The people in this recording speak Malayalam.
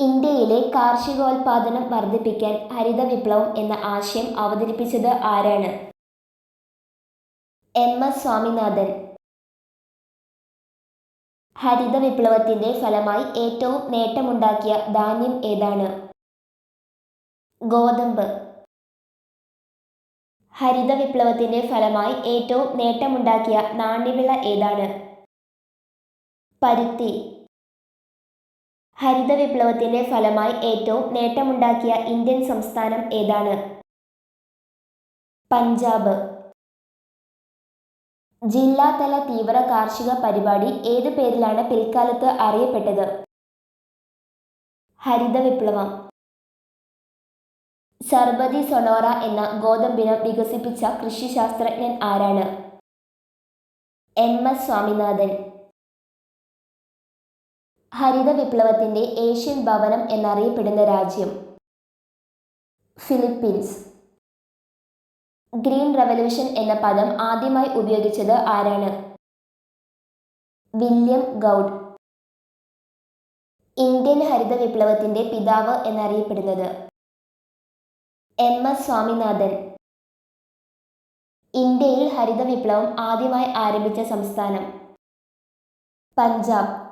ഇന്ത്യയിലെ കാർഷികോൽപാദനം വർദ്ധിപ്പിക്കാൻ ഹരിത വിപ്ലവം എന്ന ആശയം അവതരിപ്പിച്ചത് ആരാണ്? എം. എസ്. സ്വാമിനാഥൻ. ഹരിത വിപ്ലവത്തിന്റെ ഫലമായി ഏറ്റവും നേട്ടമുണ്ടാക്കിയ ധാന്യം ഏതാണ്? ഗോതമ്പ്. ഹരിത വിപ്ലവത്തിന്റെ ഫലമായി ഏറ്റവും നേട്ടമുണ്ടാക്കിയ നാണ്യവിള ഏതാണ്? പരുത്തി. ഹരിത വിപ്ലവത്തിന്റെ ഫലമായി ഏറ്റവും നേട്ടമുണ്ടാക്കിയ ഇന്ത്യൻ സംസ്ഥാനം ഏതാണ്? പഞ്ചാബ്. ജില്ലാതല തീവ്ര കാർഷിക പരിപാടി ഏത് പേരിലാണ് പിൽക്കാലത്ത് അറിയപ്പെട്ടത്? ഹരിത വിപ്ലവം സർബതി സൊണോറ എന്ന ഗോതമ്പിനം വികസിപ്പിച്ച കൃഷിശാസ്ത്രജ്ഞൻ ആരാണ്? എം. എസ്. സ്വാമിനാഥൻ. ഹരിത വിപ്ലവത്തിന്റെ ഏഷ്യൻ ഭവനം എന്നറിയപ്പെടുന്ന രാജ്യം. ഫിലിപ്പീൻസ്. ഗ്രീൻ റവല്യൂഷൻ എന്ന പദം ആദ്യമായി ഉപയോഗിച്ചത് ആരാണ്? William Gaud. ഇന്ത്യൻ ഹരിത വിപ്ലവത്തിന്റെ പിതാവ് എന്നറിയപ്പെടുന്നത് എം എസ് സ്വാമിനാഥൻ. ഇന്ത്യയിൽ ഹരിത വിപ്ലവം ആദ്യമായി ആരംഭിച്ച സംസ്ഥാനം പഞ്ചാബ്.